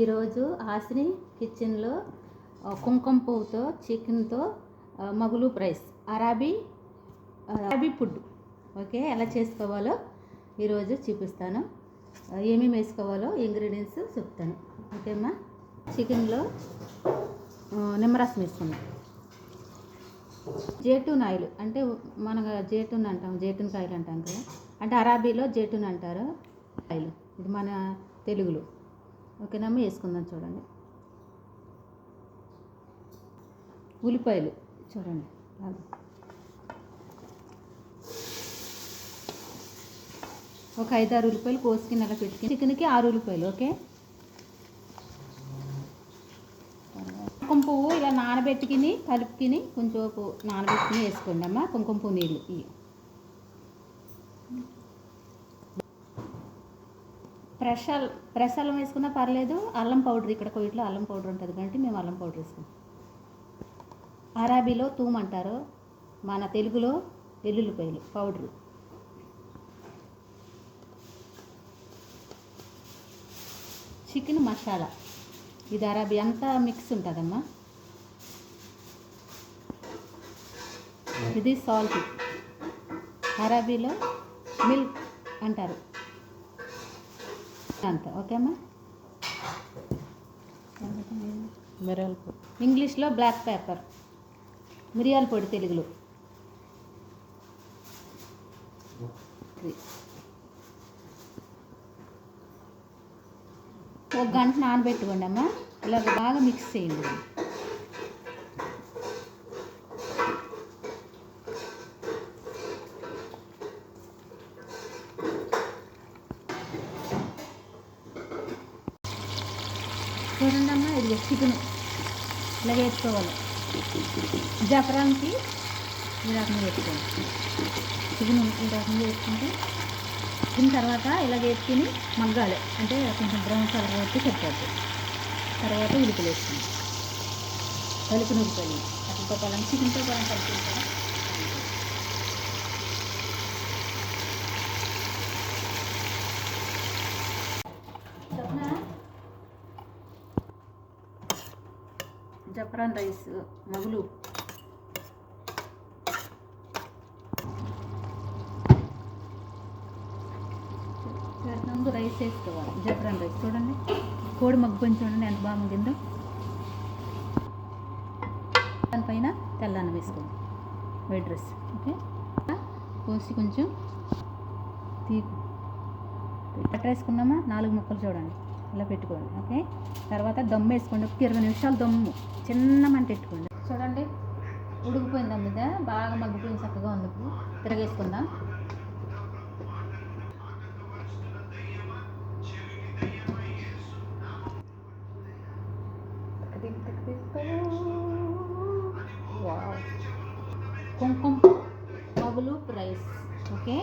ఈరోజు హాసిని కిచెన్లో కుంకుమ పువ్వుతో చికెన్తో మగులు ప్రైస్ అరాబీ అరాబీ ఫుడ్ ఓకే ఎలా చేసుకోవాలో ఈరోజు చూపిస్తాను. ఏమేమి వేసుకోవాలో ఇంగ్రీడియంట్స్ చెప్తాను. ఓకేమ్మా చికెన్లో నిమ్మరసం వేసుకున్నాం జేటూన్ ఆయిల్ అంటే మన జేటూన్ అంటాం జేటూన్ కాయలు అంటాం కదా. అంటే అరాబీలో జేటూన్ అంటారు. ఆయిల్ ఇది మన తెలుగులో. ఓకేనమ్మా వేసుకుందాం చూడండి. ఉల్లిపాయలు చూడండి ఒక ఐదు ఆరు ఉల్లిపాయలు కోసుకుని అలా పెట్టుకుని చికెన్కి ఆరు ఉల్లిపాయలు ఓకే? కుంకుమ పువ్వు ఇలా నానబెట్టుకుని కలుపుకుని కొంచెం నానబెట్టుకుని వేసుకోండి అమ్మ. కుంకుమ పువ్వు నీళ్ళు ఇవి ఫ్రెష్ ప్రసాలం అల్లం వేసుకున్నా పర్లేదు అల్లం పౌడర్ ఇక్కడ కొయ్యట్లో అల్లం పౌడర్ ఉంటుంది కాబట్టి మేము అల్లం పౌడర్ వేసుకుంటాం. అరాబీలో తూమ్ అంటారు మన తెలుగులో వెల్లుల్లిపాయలు పౌడరు. చికెన్ మసాలా. ఇది అరాబీ అంతా మిక్స్ ఉంటుందమ్మా. ఇది సాల్ట్. అరాబీలో మిల్క్ అంటారు. అంత ఓకేమ్మా మిరియాల పొడి. ఇంగ్లీష్లో బ్లాక్ పేపర్ మిరియాల పొడి తెలుగులో. ఒక గంట నానబెట్టుకోండి అమ్మా ఇలా బాగా మిక్స్ చేయండి. చూడండి అమ్మా ఇది చికెను. ఇలా వేసుకోవాలి. జఫరానికి ఈ రకంగా వేసుకోండి చికెన్ ఈ రకంగా వేసుకుంటే తిన్న తర్వాత ఇలా వేసుకుని మగ్గాలి. అంటే కొంచెం బ్రౌన్ కలర్ వచ్చి సరిపోతుంది తర్వాత ఉలికలు వేసుకుంది. కలిపిన ఉలికలు అట్లతో పొలం చికెన్తో పొలం కలిపి చెప్పనా? జఫరాన్ రైస్ మగులు. ముందు రైస్ వేసుకోవాలి. జఫరాన్ రైస్ చూడండి. కోడి మగ్గుని చూడండి ఎంత బాగా మగ్గిందో. దానిపైన తెల్లన్నం వేసుకోండి వైట్ రైస్ ఓకే పోసి కొంచెం తీకు బట్టర్ వేసుకున్నామా? నాలుగు ముక్కలు చూడండి. ఇలా పెట్టుకోండి ఓకే? తర్వాత దమ్ వేసుకోండి ఒక ఇరవై నిమిషాలు దమ్ము. చిన్న మంట పెట్టుకోండి. చూడండి ఉడికిపోయింది మీద? బాగా మగ్గిపోయింది చక్కగా ఉంది ఇప్పుడు. తిరగేసుకుందాం. వావ్. కుంకుమ పగులు రైస్ ఓకే?